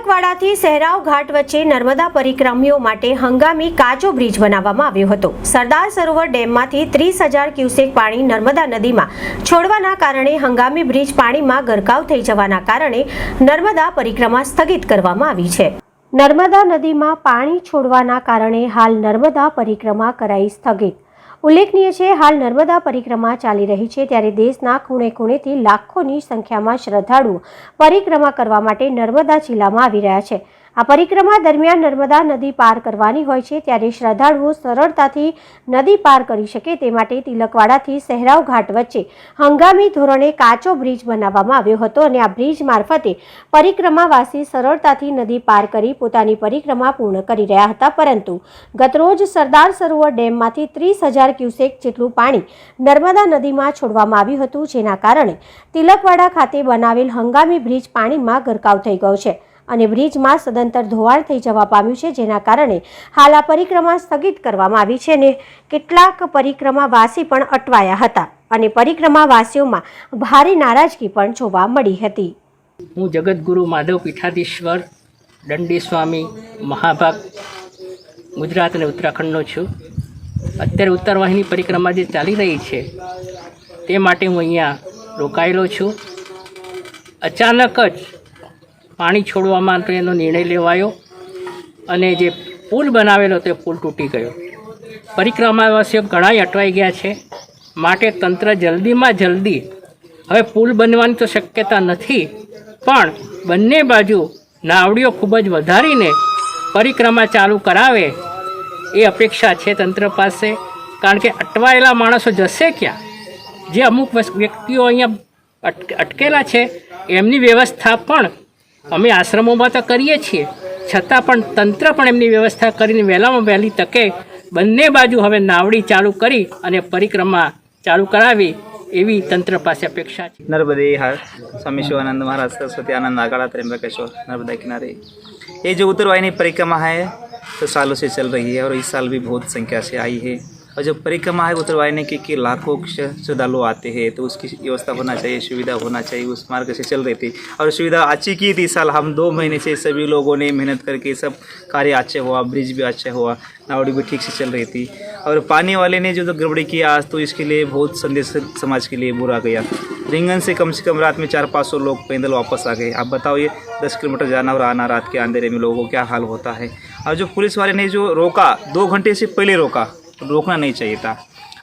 તિલકવાડાથી સહેરાવ ઘાટ વચ્ચે નર્મદા પરિક્રમીઓ માટે હંગામી કાચો બ્રિજ બનાવવામાં આવ્યો હતો. સરદાર સરોવર ડેમમાંથી ત્રીસ હજાર ક્યુસેક પાણી નર્મદા નદીમાં છોડવાના કારણે હંગામી બ્રિજ પાણીમાં ગરકાવ થઈ જવાના કારણે નર્મદા પરિક્રમા સ્થગિત કરવામાં આવી છે. નર્મદા નદીમાં પાણી છોડવાના કારણે હાલ નર્મદા પરિક્રમા કરાઈ સ્થગિત. ઉલ્લેખનીય છે, હાલ નર્મદા પરિક્રમા ચાલી રહી છે ત્યારે દેશના ખૂણે ખૂણેથી લાખોની સંખ્યામાં શ્રદ્ધાળુઓ પરિક્રમા કરવા માટે નર્મદા જિલ્લામાં આવી રહ્યા છે. આ પરિક્રમા દરમિયાન નર્મદા નદી પાર કરવાની હોય છે ત્યારે શ્રદ્ધાળુઓ સરળતાથી નદી પાર કરી શકે તે માટે તિલકવાડાથી સહેરાવ ઘાટ વચ્ચે હંગામી ધોરણે કાચો બ્રિજ બનાવવામાં આવ્યો હતો અને આ બ્રિજ મારફતે પરિક્રમાવાસી સરળતાથી નદી પાર કરી પોતાની પરિક્રમા પૂર્ણ કરી રહ્યા હતા. પરંતુ ગતરોજ સરદાર સરોવર ડેમમાંથી ત્રીસ હજાર ક્યુસેક જેટલું પાણી નર્મદા નદીમાં છોડવામાં આવ્યું હતું, જેના કારણે તિલકવાડા ખાતે બનાવેલ હંગામી બ્રિજ પાણીમાં ગરકાવ થઈ ગયો છે. અને બ્રિજમાં સદંતર ધોવાણ થઈ જવા પામ્યું છે, જેના કારણે હાલ આ પરિક્રમા સ્થગિત કરવામાં આવી છે અને કેટલાક પરિક્રમાવાસી પણ અટવાયા હતા અને પરિક્રમાવાસીઓમાં ભારે નારાજગી પણ જોવા મળી હતી. હું જગતગુરુ માધવ પીઠાધીશ્વર, દંડી સ્વામી, મહાભાગ, ગુજરાત અને ઉત્તરાખંડનો છું. અત્યારે ઉત્તરવાહિની પરિક્રમા જે ચાલી રહી છે, તે માટે હું અહીંયા રોકાયેલો છું. અચાનક જ પાણી છોડવા માટેનો નિર્ણય લેવાયો અને જે પુલ બનાવેલો તે પુલ તૂટી ગયો. પરિક્રમાવાસીઓ ઘણાય અટવાઈ ગયા છે. માટે તંત્ર જલ્દીમાં જલ્દી હવે પુલ બનવાની તો શક્યતા નથી, પણ બંને બાજુ નાવડીઓ ખૂબ જ વધારીને પરિક્રમા ચાલુ કરાવે એ અપેક્ષા છે તંત્ર પાસે. કારણ કે અટવાયેલા માણસો જશે ક્યાં? જે અમુક વ્યક્તિઓ અહીંયા અટક- અટકેલા છે, એમની વ્યવસ્થા પણ અમે આશ્રમોમાં તો કરીએ છીએ છતાં પણ તંત્ર પણ એમની વ્યવસ્થા કરીને વહેલામાં વહેલી તકે બંને બાજુ હવે નાવડી ચાલુ કરી અને પરિક્રમા ચાલુ કરાવી એવી તંત્ર પાસે અપેક્ષા છે नर्मदे हर स्वामी शिवानंद महाराज सरस्वती आनंद नागाड़ा त्र्यंबकेश्वर नर्मदा किनारे ये जो उत्तरवाहिनी परिक्रमा है तो सालों से चल रही है और इस साल भी बहुत संख्या से आई है और जो परिक्रमा है उत्तरवाहिनी की, की लाखों श्रद्धालु आते हैं तो उसकी व्यवस्था होना चाहिए सुविधा होना चाहिए उस मार्ग से चल रही थी। और सुविधा अच्छी की थी साल हम दो महीने से सभी लोगों ने मेहनत करके सब कार्य अच्छे हुआ ब्रिज भी अच्छा हुआ नावड़ी भी ठीक से चल रही थी। और पानी वाले ने जो तो गड़बड़ी किया आज तो इसके लिए बहुत संदेश समाज के लिए बुरा गया। रिंगन से कम से कम रात में चार पाँच सौ लोग पैदल वापस आ गए। आप बताओ ये दस किलोमीटर जाना और आना रात के अंधेरे में लोगों को क्या हाल होता है? और जो पुलिस वाले ने जो रोका दो घंटे से पहले रोका रोकना नहीं चाहिए था।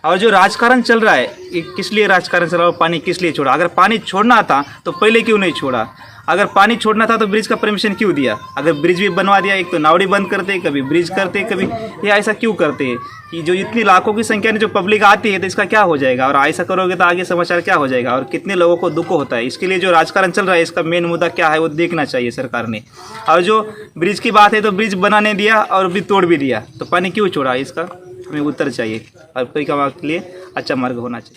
और जो राजकारण चल रहा है किस लिए राजकारण चल रहा है पानी किस लिए छोड़ा? अगर पानी छोड़ना था तो पहले क्यों नहीं छोड़ा? अगर पानी छोड़ना था तो ब्रिज का परमिशन क्यों दिया? अगर ब्रिज भी बनवा दिया, एक तो नावड़ी बंद करते, कभी ब्रिज करते, कभी ये ऐसा क्यों करते? हैं कि जो इतनी लाखों की संख्या में जो पब्लिक आती है तो इसका क्या हो जाएगा? और ऐसा करोगे तो आगे समाचार क्या हो जाएगा? और कितने लोगों को दुख होता है? इसके लिए जो राजकारण चल रहा है, इसका मेन मुद्दा क्या है, वो देखना चाहिए सरकार ने। और जो ब्रिज की बात है तो ब्रिज बनाने दिया और भी तोड़ भी दिया। तो पानी क्यों छोड़ा इसका? हमें उत्तर चाहिए और परिक्रमा के लिए अच्छा मार्ग होना चाहिए